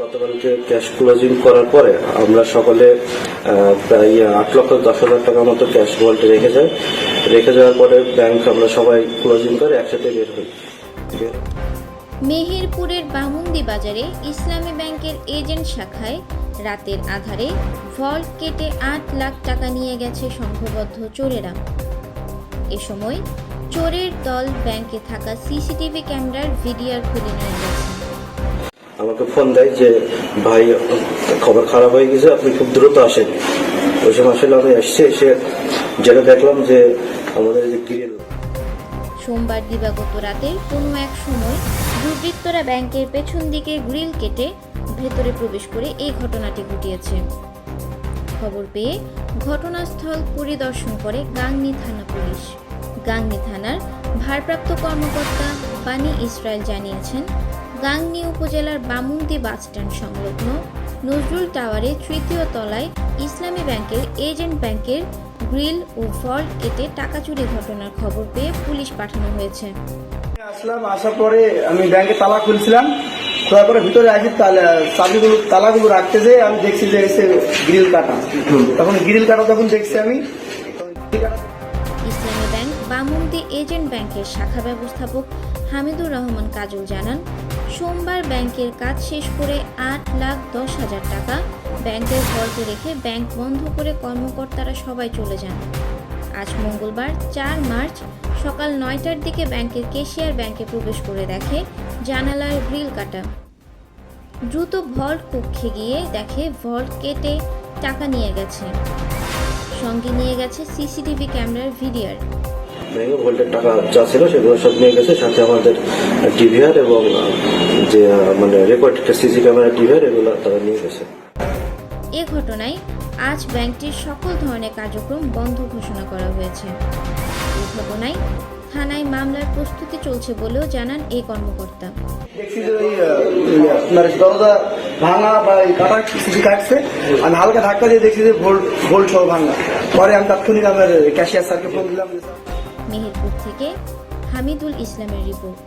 গতকালকে cash closing করার পরে আমরা সকলে প্রায় আট লক্ষ দশ হাজার টাকার মতো ক্যাশ ভল্টে রেখে যাই। রেখে যাওয়ার পরে ব্যাংক আমরা সবাই ক্লোজিং করে একসাথে বের হই। মেহেরপুরের বামুন্দি বাজারে ইসলামী ব্যাংকের এজেন্ট শাখায় রাতের আধারে ভল্ট কেটে আট লাখ টাকা নিয়ে গেছে সংঘবদ্ধ চোরেরা। এ সময় চোরের দল ব্যাংকে থাকা সিসিটিভি ক্যামেরার ভিডিওর খুলে নিয়ে গেছে আমাকে ফোন দেয় যে, ভাই, খবর খারাপ হয়ে গেছে, আপনি খুব দ্রুত আসেন। ওই সময় আসলে আমি এসছি এসে যেটা দেখলাম যে, আমাদের যে গ্রিল সোমবার দিবাগত রাতের কোনো এক সময় দুর্বৃত্তরা ব্যাংকের পেছন দিকে গ্রিল কেটে ভেতরে প্রবেশ করে এই ঘটনাটি ঘটিয়েছে। খবর পেয়ে ঘটনাস্থল পরিদর্শন করে গাংনী থানা পুলিশ। গাংনী থানার ভারপ্রাপ্ত কর্মকর্তা বানি ইসরায়েল জানিয়েছেন গাংনী উপজেলার বামুন্দি বাসস্ট্যান্ড সংলগ্ন নজরুল টাওয়ারে তৃতীয় তলায় ইসলামী ব্যাংকের এজেন্ট ব্যাংকের গ্রিল ও ফল্ট কেটে টাকা চুরি ঘটনার খবর পেয়ে পুলিশ পাঠানো হয়েছে। আসলাম আসার পরে আমি ব্যাংকে তালা খুলছিলাম। খোলার পরে ভিতরে আসি চাবিগুলো তালাগুলো রাখতে যে আমি দেখছি যে এসে গ্রিল কাটা। তখন গ্রিল কাটা যখন দেখছি আমি। তখন ইসলামী ব্যাংক বামুন্দি এজেন্ট ব্যাংকের শাখা ব্যবস্থাপক হামিদুর রহমান কাজল জানান সোমবার ব্যাংকের কাজ শেষ করে আট লাখ দশ হাজার টাকা ব্যাংকের ভল্টে রেখে ব্যাংক বন্ধ করে কর্মকর্তারা সবাই চলে যান। আজ মঙ্গলবার, চার মার্চ, সকাল নয়টার দিকে ব্যাংকের কেশিয়ার ব্যাংকে প্রবেশ করে দেখে জানালার গ্রিল কাটা। দ্রুত ভল্ট কক্ষে গিয়ে দেখে ভল্ট কেটে টাকা নিয়ে গেছে। সঙ্গে নিয়ে গেছে সিসিটিভি ক্যামেরার ভিডিওর। ব্যাংকে ভোল্টের টাকা যা ছিল সেগুলো সব নিয়ে গেছে। সাথে আমাদের টিভিআর এবং যে মানে রেকর্ড সিসি ক্যামেরা টিভিআর এগুলো তারা নিয়ে গেছে। এ ঘটনায় আজ ব্যাংকটির সকল ধরনের কার্যক্রম বন্ধ ঘোষণা করা হয়েছে। এই ঘটনায় থানায় মামলার প্রস্তুতি চলছে বলেও জানান এই কর্মকর্তা। দেখছি যে ওই আপনার দরজা ভাঙা বা এই কাটা সিসি কাটছে। আমি হালকা ধাক্কা দিয়ে দেখছি যে ভোল্ট ভোল্ট সহ ভাঙা। পরে আমি তাৎক্ষণিক আমার ক্যাশিয়ার স্যারকে ফোন দিলাম মেহেরপুর থেকে হামিদুল ইসলামের রিপোর্ট।